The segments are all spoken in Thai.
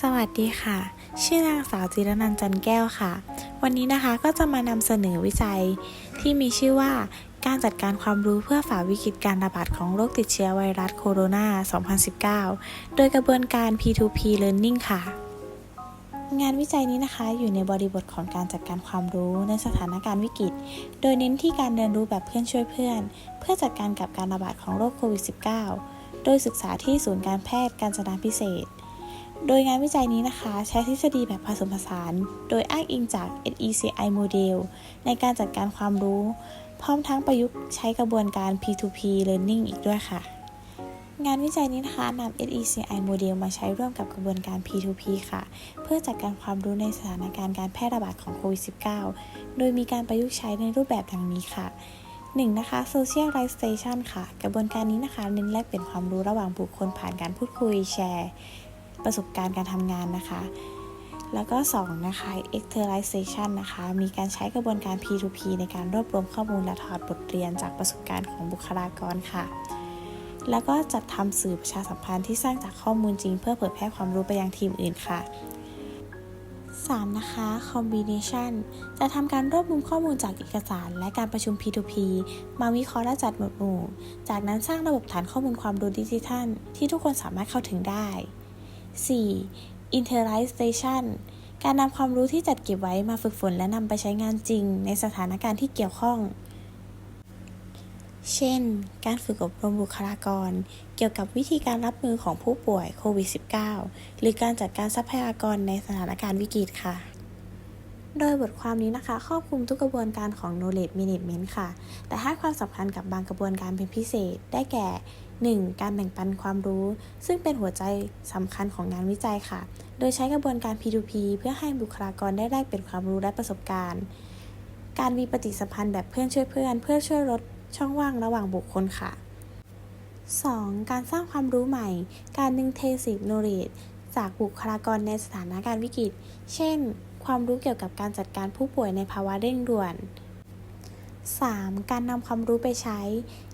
สวัสดีค่ะ ชื่อนางสาวจิรนันจันแก้วค่ะ วันนี้นะคะก็จะมานำเสนอวิจัย ที่มีชื่อว่าการจัดการความรู้เพื่อฝ่าวิกฤตการระบาดของโรคติดเชื้อไวรัสโคโรนา 2019 โดยกระบวนการ P2P Learning ค่ะ งานวิจัยนี้นะคะ อยู่ในบริบทของการจัดการความรู้ในสถานการณ์วิกฤต โดยเน้นที่การเรียนรู้แบบเพื่อนช่วยเพื่อน เพื่อจัดการกับการระบาดของโรคโควิด -19 โดยศึกษาที่ศูนย์การแพทย์การจนาพิเศษ โดยงานวิจัยนี้นะคะ ใช้ทฤษฎีแบบผสมผสาน โดยอ้างอิงจาก SECI โมเดลในการจัดการความรู้ พร้อมทั้งประยุกต์ใช้กระบวนการ P2P Learning อีกด้วยค่ะ งานวิจัยนี้นะคะนำ SECI โมเดลมาใช้ร่วมกับกระบวนการ P2P ค่ะ เพื่อจัดการความรู้ในสถานการณ์การแพร่ระบาดของโควิด -19 โดยมีการประยุกต์ใช้ในรูปแบบดังนี้ค่ะ 1. นะคะ Socialization ค่ะ กระบวนการนี้นะคะเน้นแลกเปลี่ยนความรู้ระหว่างบุคคลผ่านการพูดคุยแชร์ ประสบการณ์การทำงานนะคะ แล้วก็ 2 นะคะ externalization นะคะ มีการใช้กระบวนการ P2P ในการรวบรวมข้อมูลและถอดบทเรียนจากประสบการณ์ของบุคลากรค่ะ แล้วก็จัดทำสื่อประชาสัมพันธ์ที่สร้างจากข้อมูลจริง เพื่อเผยแพร่ความรู้ไปยังทีมอื่นค่ะ 3. นะคะ combination จะทำการรวบรวมข้อมูลจากเอกสาร และการประชุม P2P มาวิเคราะห์และจัดหมวดหมู่ จากนั้นสร้างระบบฐานข้อมูลความรู้ดิจิทัล ที่ทุกคนสามารถเข้าถึงได้ 4. Internalization การนำความรู้ที่จัดเก็บไว้มาฝึกฝนและนำไปใช้งานจริง ในสถานการณ์ที่เกี่ยวข้อง เช่น การฝึกอบรมบุคลากร เกี่ยวกับวิธีการรับมือของผู้ป่วยโควิด -19 หรือการจัดการทรัพยากรในสถานการณ์วิกฤตค่ะ โดยบทความนี้นะคะครอบคลุมทุกกระบวนการของ knowledge management ค่ะ แต่ให้ความสำคัญกับบางกระบวนการเป็นพิเศษ ได้แก่ 1. การแบ่งปันความรู้ ซึ่งเป็นหัวใจสำคัญของงานวิจัยค่ะ โดยใช้กระบวนการ P2P เพื่อให้บุคลากรได้แลกเปลี่ยนความรู้และประสบการณ์ การมีปฏิสัมพันธ์แบบเพื่อนช่วยเพื่อน เพื่อช่วยลดช่องว่างระหว่างบุคคลค่ะ 2. การสร้างความรู้ใหม่ การดึงเทสิกโนเลจจากบุคลากรในสถานการณ์วิกฤต เช่น ความรู้เกี่ยวกับการจัดการผู้ป่วยในภาวะเร่งด่วน 3. การนำความรู้ไปใช้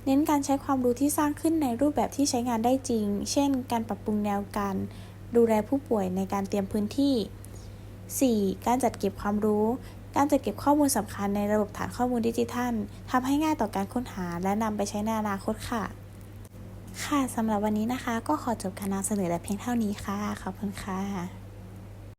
เน้นการใช้ความรู้ที่สร้างขึ้นในรูปแบบที่ใช้งานได้จริง เช่น การปรับปรุงแนวการดูแลผู้ป่วยในการเตรียมพื้นที่ 4. การจัดเก็บความรู้ การจัดเก็บข้อมูลสำคัญในระบบฐานข้อมูลดิจิทัลทำให้ง่ายต่อการค้นหาและนำไปใช้ในอนาคตค่ะ ค่ะสำหรับวันนี้นะคะ ก็ขอจบการนำเสนอแต่เพียงเท่านี้ค่ะ ขอบคุณค่ะ